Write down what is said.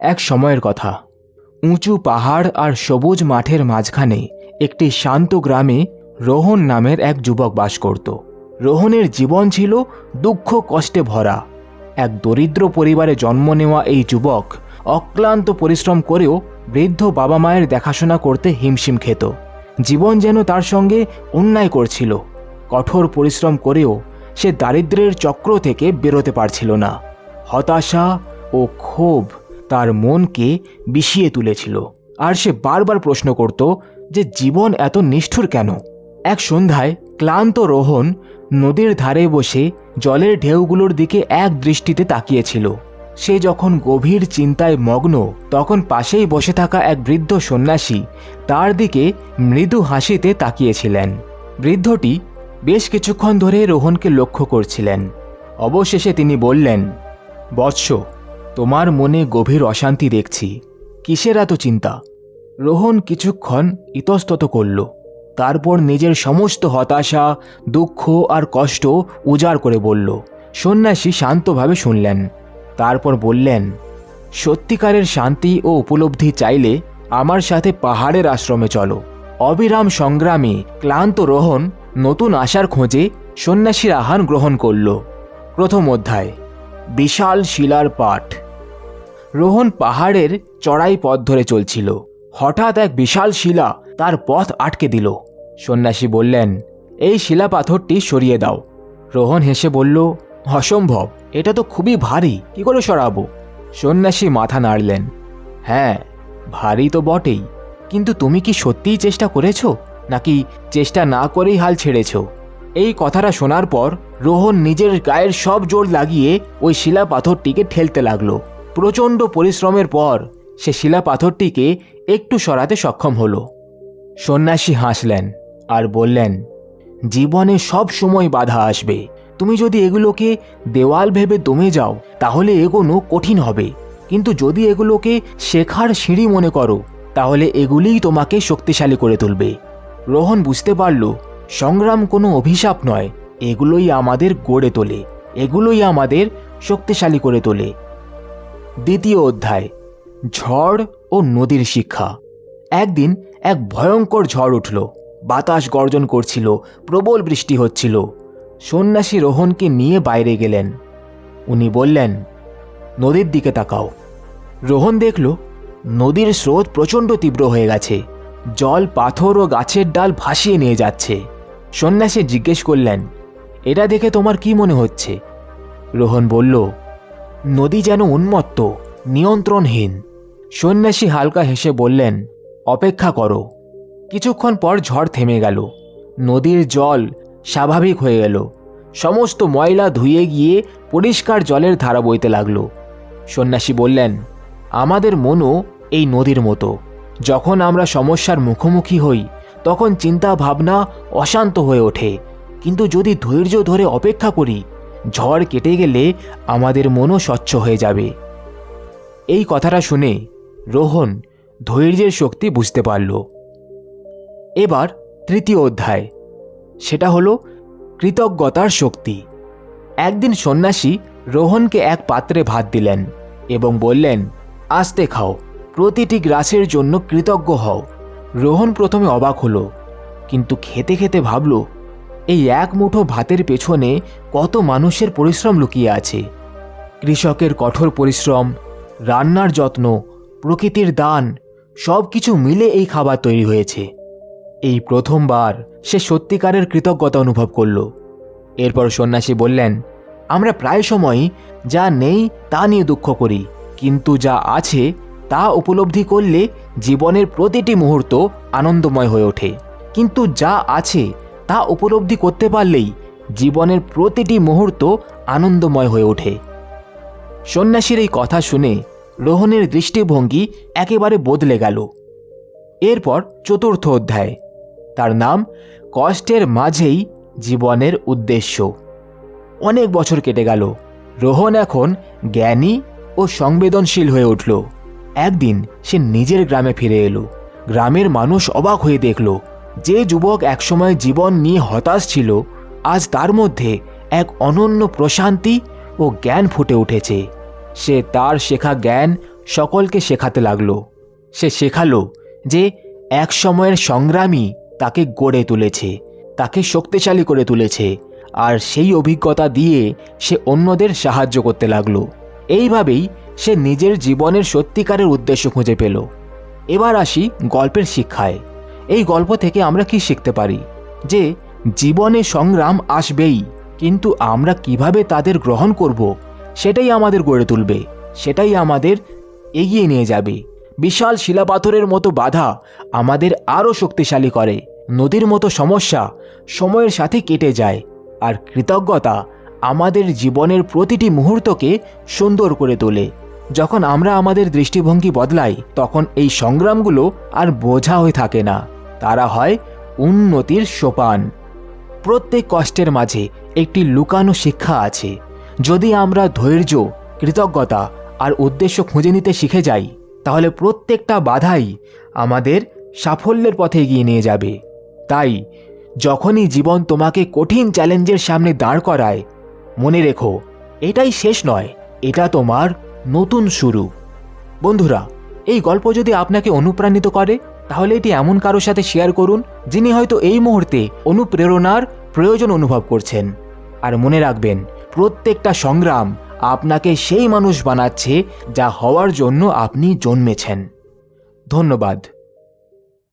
এক সময়ের কথা। উঁচু পাহাড় আর সবুজ মাঠের মাঝখানে একটি শান্ত গ্রামে রোহন নামের এক যুবক বাস করত। রোহনের জীবন ছিল দুঃখ কষ্টে ভরা। এক দরিদ্র পরিবারে জন্ম নেওয়া এই যুবক অক্লান্ত পরিশ্রম করেও বৃদ্ধ বাবা মায়ের দেখাশোনা করতে হিমশিম খেত। জীবন যেন তার সঙ্গে অন্যায় করছিল। কঠোর পরিশ্রম করেও সে দারিদ্র্যের চক্র থেকে বেরোতে পারছিল না। হতাশা ও ক্ষোভ তার মনকে বিষিয়ে তুলেছিল। আর সে বারবার প্রশ্ন করত যে জীবন এত নিষ্ঠুর কেন? এক সন্ধ্যায় ক্লান্ত রোহন নদীর ধারে বসে জলের ঢেউগুলোর দিকে এক দৃষ্টিতে তাকিয়েছিল। সে যখন গভীর চিন্তায় মগ্ন, তখন পাশেই বসে থাকা এক বৃদ্ধ সন্ন্যাসী তার দিকে মৃদু হাসিতে তাকিয়েছিলেন। বৃদ্ধটি বেশ কিছুক্ষণ ধরে রোহনকে লক্ষ্য করছিলেন। অবশেষে তিনি বললেন, বৎস তোমার মনে গভীর অশান্তি দেখছি। কিসের এত চিন্তা? রোহন কিছুক্ষণ ইতস্তত করল। তারপর নিজের সমস্ত হতাশা, দুঃখ আর কষ্ট উজাড় করে বলল, সন্ন্যাসী শান্তভাবে শুনলেন। তারপর বললেন, সত্যিকারের শান্তি ও উপলব্ধি চাইলে আমার সাথে পাহাড়ের আশ্রমে চলো। অবিরাম সংগ্রামে, ক্লান্ত রোহন নতুন আশার খোঁজে সন্ন্যাসীর আহার গ্রহণ করল। প্রথম অধ্যায়, বিশাল শিলার পাঠ। রোহন পাহাড়ের চড়াই পথ ধরে চলছিল। হঠাৎ এক বিশাল শিলা তার পথ আটকে দিল। সন্ন্যাসী বললেন, এই শিলা পাথরটি সরিয়ে দাও। রোহন হেসে বলল, অসম্ভব, এটা তো খুবই ভারী, কি করে সরাবো? সন্ন্যাসী মাথা নাড়লেন হ্যাঁ ভারী তো বটেই, কিন্তু তুমি কি সত্যিই চেষ্টা করেছ, নাকি চেষ্টা না করেই হাল ছেড়েছ? এই কথাটা শোনার পর রোহন নিজের গায়ের সব জোর লাগিয়ে ওই শিলা পাথরটিকে ঠেলতে লাগল। প্রচণ্ড পরিশ্রমের পর সে শিলা পাথরটিকে একটু সরাতে সক্ষম হলো। সন্ন্যাসী হাসলেন আর বললেন, জীবনে সব সময় বাধা আসবে। তুমি যদি এগুলোকে দেওয়াল ভেবে দমে যাও, তাহলে এগোনো কঠিন হবে। কিন্তু যদি এগুলোকে শেখার সিঁড়ি মনে করো, তাহলে এগুলিই তোমাকে শক্তিশালী করে তুলবে রোহন বুঝতে পারল, সংগ্রাম কোনো অভিশাপ নয়, এগুলোই আমাদের গড়ে তোলে, এগুলোই আমাদের শক্তিশালী করে তোলে। দ্বিতীয় অধ্যায়, ঝড় ও নদীর শিক্ষা। একদিন এক ভয়ঙ্কর ঝড় উঠল। বাতাস গর্জন করছিল, প্রবল বৃষ্টি হচ্ছিল। সন্ন্যাসী রোহনকে নিয়ে বাইরে গেলেন। উনি বললেন, নদীর দিকে তাকাও। রোহন দেখল, নদীর স্রোত প্রচণ্ড তীব্র হয়ে গেছে। জল, পাথর ও গাছের ডাল ভাসিয়ে নিয়ে যাচ্ছে। সন্ন্যাসী জিজ্ঞেস করলেন, এটা দেখে তোমার কি মনে হচ্ছে? রোহন বলল নদী যেন উন্মত্ত, নিয়ন্ত্রণহীন। সন্ন্যাসী হালকা হেসে বললেন, অপেক্ষা করো। কিছুক্ষণ পর ঝড় থেমে গেল। নদীর জল স্বাভাবিক হয়ে গেল। সমস্ত ময়লা ধুয়ে গিয়ে পরিষ্কার জলের ধারা বইতে লাগল। সন্ন্যাসী বললেন, আমাদের মনও এই নদীর মতো। যখন আমরা সমস্যার মুখোমুখি হই, তখন চিন্তা ভাবনা অশান্ত হয়ে ওঠে। কিন্তু যদি ধৈর্য ধরে অপেক্ষা করি ঝড় কেটে গেলে আমাদের মনও স্বচ্ছ হয়ে যাবে। এই কথাটা শুনে রোহন ধৈর্যের শক্তি বুঝতে পারল। এবার তৃতীয় অধ্যায়, সেটা হলো কৃতজ্ঞতার শক্তি। একদিন সন্ন্যাসী রোহনকে এক পাত্রে ভাত দিলেন এবং বললেন, আস্তে খাও, প্রতিটি গ্রাসের জন্য কৃতজ্ঞ হও। রোহন প্রথমে অবাক হলো, কিন্তু খেতে খেতে ভাবল এই এক মুঠো ভাতের পেছনে কত মানুষের পরিশ্রম লুকিয়ে আছে। কৃষকের কঠোর পরিশ্রম, রান্নার যত্ন, প্রকৃতির দান সব কিছু মিলে এই খাবার তৈরি হয়েছে। এই প্রথমবার সে সত্যিকারের কৃতজ্ঞতা অনুভব করল। এরপর সন্ন্যাসী বললেন, আমরা প্রায় সময়ই যা নেই তা নিয়ে দুঃখ করি, কিন্তু যা আছে তা উপলব্ধি করলে জীবনের প্রতিটি মুহূর্ত আনন্দময় হয়ে ওঠে। কিন্তু যা আছে তা উপলব্ধি করতে পারলেই জীবনের প্রতিটি মুহূর্ত আনন্দময় হয়ে ওঠে। সন্ন্যাসীর এই কথা শুনে রোহনের দৃষ্টিভঙ্গি একেবারে বদলে গেল। এরপর চতুর্থ অধ্যায়। তার নাম, কষ্টের মাঝেই জীবনের উদ্দেশ্য। অনেক বছর কেটে গেল। রোহন এখন জ্ঞানী ও সংবেদনশীল হয়ে উঠল। একদিন সে নিজের গ্রামে ফিরে এলো। গ্রামের মানুষ অবাক হয়ে দেখল যে যুবক একসময় জীবন নিয়ে হতাশ ছিল, আজ তার মধ্যে এক অনন্য প্রশান্তি ও জ্ঞান ফুটে উঠেছে। সে তার শেখা জ্ঞান সকলকে শেখাতে লাগল। সে শেখালো যে এক সময়ের সংগ্রামী তাকে গড়ে তুলেছে, তাকে শক্তিশালী করে তুলেছে, আর সেই অভিজ্ঞতা দিয়ে সে অন্যদের সাহায্য করতে লাগল। এইভাবেই সে নিজের জীবনের সত্যিকারের উদ্দেশ্য খুঁজে পেল। এবার আসি গল্পের শিক্ষায়। এই গল্প থেকে আমরা কি শিখতে পারি? যে, জীবনে সংগ্রাম আসবেই, কিন্তু আমরা কীভাবে তাদের গ্রহণ করব, সেটাই আমাদের গড়ে তুলবে, সেটাই আমাদের এগিয়ে নিয়ে যাবে। বিশাল শিলাপাথরের মতো বাধা আমাদের আরও শক্তিশালী করে, নদীর মতো সমস্যা সময়ের সাথে কেটে যায়, আর কৃতজ্ঞতা আমাদের জীবনের প্রতিটি মুহূর্তকে সুন্দর করে তোলে। যখন আমরা আমাদের দৃষ্টিভঙ্গি বদলাই, তখন এই সংগ্রামগুলো আর বোঝা হয়ে থাকে না। তারা হয় উন্নতির সোপান। প্রত্যেক কষ্টের মাঝে একটি লুকানো শিক্ষা আছে। যদি আমরা ধৈর্য, কৃতজ্ঞতা আর উদ্দেশ্য খুঁজে নিতে শিখে যাই, তাহলে প্রত্যেকটা বাধাই আমাদের সাফল্যের পথে এগিয়ে নিয়ে যাবে। তাই, যখনই জীবন তোমাকে কঠিন চ্যালেঞ্জের সামনে দাঁড় করায়, মনে রেখো, এটাই শেষ নয়, এটা তোমার নতুন শুরু। বন্ধুরা, এই গল্প যদি আপনাকে অনুপ্রাণিত করে তাহলে এটি এমন কারোর সাথে শেয়ার করুন যিনি হয়তো এই মুহূর্তে অনুপ্রেরণার প্রয়োজন অনুভব করছেন। আর মনে রাখবেন, প্রত্যেকটা সংগ্রাম আপনাকে সেই মানুষ বানাচ্ছে যা হওয়ার জন্য আপনি জন্মেছেন। ধন্যবাদ।